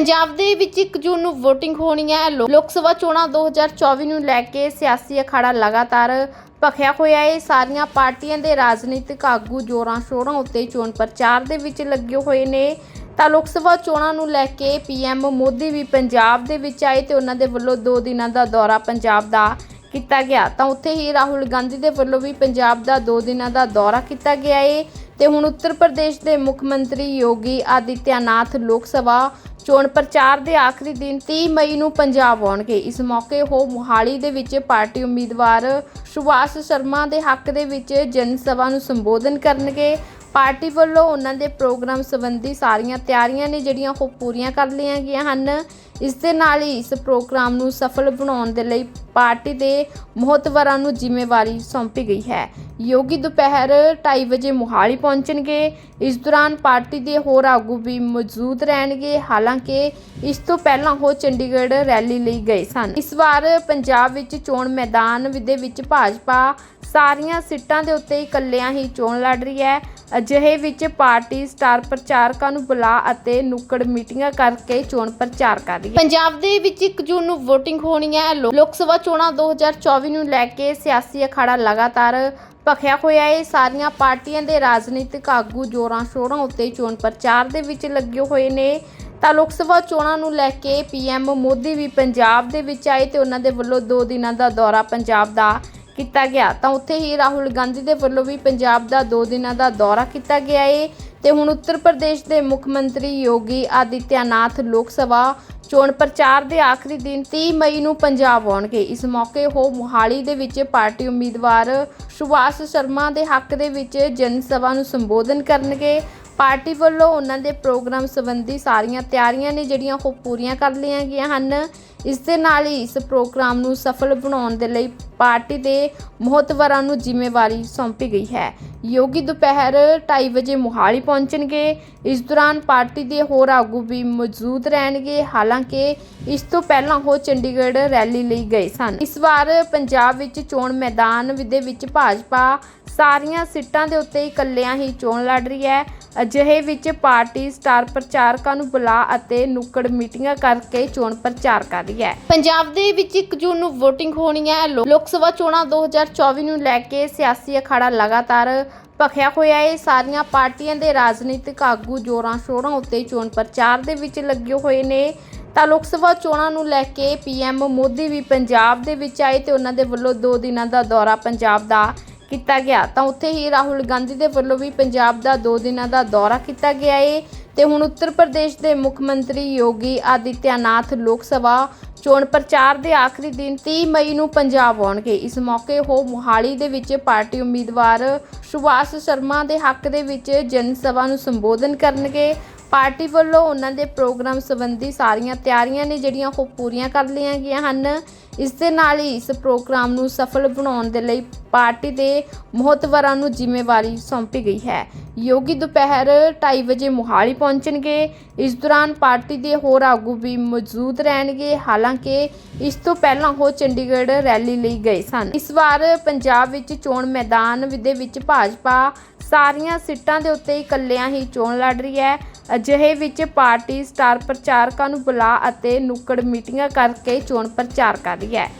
ਪੰਜਾਬ ਦੇ ਵਿੱਚ 1 ਜੂਨ ਨੂੰ VOTING ਹੋਣੀ ਹੈ। ਲੋ- ਲੋਕ ਸਭਾ ਚੋਣਾਂ 2024 ਨੂੰ ਲੈ ਕੇ ਸਿਆਸੀ ਅਖਾੜਾ ਲਗਾਤਾਰ ਭਖਿਆ ਹੋਇਆ ਹੈ। ਸਾਰੀਆਂ ਪਾਰਟੀਆਂ ਦੇ ਰਾਜਨੀਤਿਕ ਆਗੂ ਜੋਰਾਂ ਸ਼ੋਰਾਂ ਉੱਤੇ ਚੋਣ ਪ੍ਰਚਾਰ ਦੇ ਵਿੱਚ ਲੱਗੇ ਹੋਏ ਨੇ। ਤਾਂ ਲੋਕ ਸਭਾ ਚੋਣਾਂ ਨੂੰ ਲੈ ਕੇ ਪੀਐਮ ਮੋਦੀ ਵੀ ਪੰਜਾਬ ਦੇ ਵਿੱਚ ਆਏ ਤੇ ਉਹਨਾਂ ਦੇ ਵੱਲੋਂ 2 ਦਿਨਾਂ ਦਾ ਦੌਰਾ ਪੰਜਾਬ ਦਾ ਕੀਤਾ ਗਿਆ। ਤਾਂ ਉੱਥੇ ਹੀ ਰਾਹੁਲ ਗਾਂਧੀ ਦੇ ਵੱਲੋਂ ਵੀ ਪੰਜਾਬ ਦਾ 2 ਦਿਨਾਂ ਦਾ ਦੌਰਾ ਕੀਤਾ ਗਿਆ ਏ। ਤੇ ਹੁਣ ਉੱਤਰ ਪ੍ਰਦੇਸ਼ ਦੇ ਮੁੱਖ ਮੰਤਰੀ ਯੋਗੀ ਆਦਿੱਤਿਆਨਾਥ ਲੋਕ ਸਭਾ ਚੋਣ ਪ੍ਰਚਾਰ ਦੇ ਆਖਰੀ ਦਿਨ 30 ਮਈ ਨੂੰ ਪੰਜਾਬ ਆਉਣਗੇ। ਇਸ ਮੌਕੇ ਉਹ ਮੁਹਾਲੀ ਦੇ ਵਿੱਚ ਪਾਰਟੀ ਉਮੀਦਵਾਰ ਸੁਭਾਸ਼ ਸ਼ਰਮਾ ਦੇ ਹੱਕ ਦੇ ਵਿੱਚ ਜਨ ਸਭਾ ਨੂੰ ਸੰਬੋਧਨ ਕਰਨਗੇ। ਪਾਰਟੀ ਵੱਲੋਂ ਉਹਨਾਂ ਦੇ ਪ੍ਰੋਗਰਾਮ ਸੰਬੰਧੀ ਸਾਰੀਆਂ ਤਿਆਰੀਆਂ ਨੇ ਜਿਹੜੀਆਂ ਉਹ ਪੂਰੀਆਂ ਕਰ ਲਈਆਂ ਗਈਆਂ ਹਨ। ਇਸ ਦੇ ਨਾਲ ਹੀ ਇਸ ਪ੍ਰੋਗਰਾਮ ਨੂੰ ਸਫਲ ਬਣਾਉਣ ਦੇ ਲਈ ਪਾਰਟੀ ਦੇ ਮਹੱਤਵਰਾਂ ਨੂੰ ਜ਼ਿੰਮੇਵਾਰੀ ਸੌਂਪੀ ਗਈ ਹੈ। ਯੋਗੀ ਦੁਪਹਿਰ 2:30 ਵਜੇ ਮੁਹਾਲੀ ਪਹੁੰਚਣਗੇ। ਇਸ ਦੌਰਾਨ ਪਾਰਟੀ ਦੇ ਹੋਰ ਆਗੂ ਵੀ ਮੌਜੂਦ ਰਹਿਣਗੇ। ਹਾਲਾਂਕਿ ਇਸ ਤੋਂ ਪਹਿਲਾਂ ਉਹ ਚੰਡੀਗੜ੍ਹ ਰੈਲੀ ਲਈ ਗਏ ਸਨ। ਇਸ ਵਾਰ ਪੰਜਾਬ ਵਿੱਚ ਚੋਣ ਮੈਦਾਨ ਦੇ ਵਿੱਚ ਭਾਜਪਾ ਸਾਰੀਆਂ ਸੀਟਾਂ ਦੇ ਉੱਤੇ ਇਕੱਲਿਆਂ ਹੀ ਚੋਣ ਲੜ ਰਹੀ ਹੈ। ਅਜਿਹੇ ਵਿੱਚ ਪਾਰਟੀ ਸਟਾਰ ਪ੍ਰਚਾਰਕਾਂ ਨੂੰ ਬੁਲਾ ਅਤੇ ਨੁੱਕੜ ਮੀਟਿੰਗਾਂ ਕਰਕੇ ਚੋਣ ਪ੍ਰਚਾਰ ਕਰ ਰਹੀ ਪੰਜਾਬ ਦੇ ਵਿੱਚ 1 ਜੂਨ ਨੂੰ VOTING ਹੋਣੀ ਹੈ। ਲੋ- ਲੋਕ ਸਭਾ ਚੋਣਾਂ 2024 ਨੂੰ ਲੈ ਕੇ ਸਿਆਸੀ ਅਖਾੜਾ ਲਗਾਤਾਰ ਭਖਿਆ ਹੋਇਆ ਹੈ। ਸਾਰੀਆਂ ਪਾਰਟੀਆਂ ਦੇ ਰਾਜਨੀਤਿਕ ਆਗੂ ਜੋਰਾਂ ਸ਼ੋਰਾਂ ਉੱਤੇ ਚੋਣ ਪ੍ਰਚਾਰ ਦੇ ਵਿੱਚ ਲੱਗੇ ਹੋਏ ਨੇ। ਤਾਂ ਲੋਕ ਸਭਾ ਚੋਣਾਂ ਨੂੰ ਲੈ ਕੇ ਪੀਐਮ ਮੋਦੀ ਵੀ ਪੰਜਾਬ ਦੇ ਵਿੱਚ ਆਏ ਤੇ ਉਹਨਾਂ ਦੇ ਵੱਲੋਂ 2 ਦਿਨਾਂ ਦਾ ਦੌਰਾ ਪੰਜਾਬ ਦਾ ਕੀਤਾ ਗਿਆ। ਤਾਂ ਉੱਥੇ ਹੀ ਰਾਹੁਲ ਗਾਂਧੀ ਦੇ ਵੱਲੋਂ ਵੀ ਪੰਜਾਬ ਦਾ 2 ਦਿਨਾਂ ਦਾ ਦੌਰਾ ਕੀਤਾ ਗਿਆ ਏ। ਤੇ ਹੁਣ ਉੱਤਰ ਪ੍ਰਦੇਸ਼ ਦੇ ਮੁੱਖ ਮੰਤਰੀ ਯੋਗੀ ਆਦਿੱਤਿਆਨਾਥ ਲੋਕ ਸਭਾ ਚੋਣ ਪ੍ਰਚਾਰ ਦੇ ਆਖਰੀ ਦਿਨ 30 ਮਈ ਨੂੰ ਪੰਜਾਬ ਆਉਣਗੇ। ਇਸ ਮੌਕੇ ਉਹ ਮੁਹਾਲੀ ਦੇ ਵਿੱਚ ਪਾਰਟੀ ਉਮੀਦਵਾਰ ਸੁਭਾਸ਼ ਸ਼ਰਮਾ ਦੇ ਹੱਕ ਦੇ ਵਿੱਚ ਜਨ ਸਭਾ ਨੂੰ ਸੰਬੋਧਨ ਕਰਨਗੇ। ਪਾਰਟੀ ਵੱਲੋਂ ਉਹਨਾਂ ਦੇ ਪ੍ਰੋਗਰਾਮ ਸੰਬੰਧੀ ਸਾਰੀਆਂ ਤਿਆਰੀਆਂ ਨੇ ਜਿਹੜੀਆਂ ਉਹ ਪੂਰੀਆਂ ਕਰ ਲਈਆਂ ਗਈਆਂ ਹਨ। ਇਸ ਦੇ ਨਾਲ ਹੀ ਇਸ ਪ੍ਰੋਗਰਾਮ ਨੂੰ ਸਫਲ ਬਣਾਉਣ ਦੇ ਲਈ ਪਾਰਟੀ ਦੇ ਮਹੱਤਵਰਾਂ ਨੂੰ ਜ਼ਿੰਮੇਵਾਰੀ ਸੌਂਪੀ ਗਈ ਹੈ। ਯੋਗੀ ਦੁਪਹਿਰ 2:30 ਵਜੇ ਮੁਹਾਲੀ ਪਹੁੰਚਣਗੇ। ਇਸ ਦੌਰਾਨ ਪਾਰਟੀ ਦੇ ਹੋਰ ਆਗੂ ਵੀ ਮੌਜੂਦ ਰਹਿਣਗੇ। ਹਾਲਾਂਕਿ ਇਸ ਤੋਂ ਪਹਿਲਾਂ ਉਹ ਚੰਡੀਗੜ੍ਹ ਰੈਲੀ ਲਈ ਗਏ ਸਨ। ਇਸ ਵਾਰ ਪੰਜਾਬ ਵਿੱਚ ਚੋਣ ਮੈਦਾਨ ਦੇ ਵਿੱਚ ਭਾਜਪਾ ਸਾਰੀਆਂ ਸੀਟਾਂ ਦੇ ਉੱਤੇ ਇਕੱਲਿਆਂ ਹੀ ਚੋਣ ਲੜ ਰਹੀ ਹੈ। ਅਜਿਹੇ ਵਿੱਚ ਪਾਰਟੀ ਸਟਾਰ ਪ੍ਰਚਾਰਕਾਂ ਨੂੰ ਬੁਲਾ ਅਤੇ ਨੁੱਕੜ ਮੀਟਿੰਗਾਂ ਕਰਕੇ ਚੋਣ ਪ੍ਰਚਾਰ ਕਰ ਰਹੀ ਹੈ। ਪੰਜਾਬ ਦੇ ਵਿੱਚ 1 ਜੂਨ ਨੂੰ VOTING ਹੋਣੀ ਹੈ। ਲੋ- ਲੋਕ ਸਭਾ ਚੋਣਾਂ 2024 ਨੂੰ ਲੈ ਕੇ ਸਿਆਸੀ ਅਖਾੜਾ ਲਗਾਤਾਰ ਭਖਿਆ ਹੋਇਆ ਹੈ। ਸਾਰੀਆਂ ਪਾਰਟੀਆਂ ਦੇ ਰਾਜਨੀਤਿਕ ਆਗੂ ਜੋਰਾਂ ਸ਼ੋਰਾਂ ਉੱਤੇ ਚੋਣ ਪ੍ਰਚਾਰ ਦੇ ਵਿੱਚ ਲੱਗੇ ਹੋਏ ਨੇ। ਤਾਂ ਲੋਕ ਸਭਾ ਚੋਣਾਂ ਨੂੰ ਲੈ ਕੇ ਪੀਐਮ ਮੋਦੀ ਵੀ ਪੰਜਾਬ ਦੇ ਵਿੱਚ ਆਏ ਤੇ ਉਹਨਾਂ ਦੇ ਵੱਲੋਂ 2 ਦਿਨਾਂ ਦਾ ਦੌਰਾ ਪੰਜਾਬ ਦਾ ਕੀਤਾ ਗਿਆ। ਤਾਂ ਉੱਥੇ ਹੀ ਰਾਹੁਲ ਗਾਂਧੀ ਦੇ ਵੱਲੋਂ ਵੀ ਪੰਜਾਬ ਦਾ 2 ਦਿਨਾਂ ਦਾ ਦੌਰਾ ਕੀਤਾ ਗਿਆ ਏ। ਤੇ ਹੁਣ ਉੱਤਰ ਪ੍ਰਦੇਸ਼ ਦੇ ਮੁੱਖ ਮੰਤਰੀ ਯੋਗੀ ਆਦਿੱਤਿਆਨਾਥ ਲੋਕ ਸਭਾ ਚੋਣ ਪ੍ਰਚਾਰ ਦੇ ਆਖਰੀ ਦਿਨ 30 ਮਈ ਨੂੰ ਪੰਜਾਬ ਆਉਣਗੇ। ਇਸ ਮੌਕੇ ਉਹ ਮੁਹਾਲੀ ਦੇ ਵਿੱਚ ਪਾਰਟੀ ਉਮੀਦਵਾਰ ਸੁਭਾਸ਼ ਸ਼ਰਮਾ ਦੇ ਹੱਕ ਦੇ ਵਿੱਚ ਜਨ ਸਭਾ ਨੂੰ ਸੰਬੋਧਨ ਕਰਨਗੇ। ਪਾਰਟੀ ਵੱਲੋਂ ਉਹਨਾਂ ਦੇ ਪ੍ਰੋਗਰਾਮ ਸੰਬੰਧੀ ਸਾਰੀਆਂ ਤਿਆਰੀਆਂ ਨੇ ਜਿਹੜੀਆਂ ਉਹ ਪੂਰੀਆਂ ਕਰ ਲਈਆਂ ਗਈਆਂ ਹਨ। ਇਸ ਦੇ ਨਾਲ ਹੀ ਇਸ ਪ੍ਰੋਗਰਾਮ ਨੂੰ ਸਫਲ ਬਣਾਉਣ ਦੇ ਲਈ ਪਾਰਟੀ ਦੇ ਮਹੱਤਵਰਾਂ ਨੂੰ ਜ਼ਿੰਮੇਵਾਰੀ ਸੌਂਪੀ ਗਈ ਹੈ। ਯੋਗੀ ਦੁਪਹਿਰ 2:30 ਵਜੇ ਮੁਹਾਲੀ ਪਹੁੰਚਣਗੇ। ਇਸ ਦੌਰਾਨ ਪਾਰਟੀ ਦੇ ਹੋਰ ਆਗੂ ਵੀ ਮੌਜੂਦ ਰਹਿਣਗੇ। ਹਾਲਾਂਕਿ ਇਸ ਤੋਂ ਪਹਿਲਾਂ ਉਹ ਚੰਡੀਗੜ੍ਹ ਰੈਲੀ ਲਈ ਗਏ ਸਨ। ਇਸ ਵਾਰ ਪੰਜਾਬ ਵਿੱਚ ਚੋਣ ਮੈਦਾਨ ਦੇ ਵਿੱਚ ਭਾਜਪਾ ਸਾਰੀਆਂ ਸੀਟਾਂ ਦੇ ਉੱਤੇ ਇਕੱਲਿਆਂ ਹੀ ਚੋਣ ਲੜ ਰਹੀ ਹੈ। ਅਜਿਹੇ ਵਿੱਚ ਪਾਰਟੀ ਸਟਾਰ ਪ੍ਰਚਾਰਕਾਂ ਨੂੰ ਬੁਲਾ ਅਤੇ ਨੁੱਕੜ ਮੀਟਿੰਗਾਂ ਕਰਕੇ ਚੋਣ ਪ੍ਰਚਾਰ ਕਰ ਰਹੀ ਹੈ।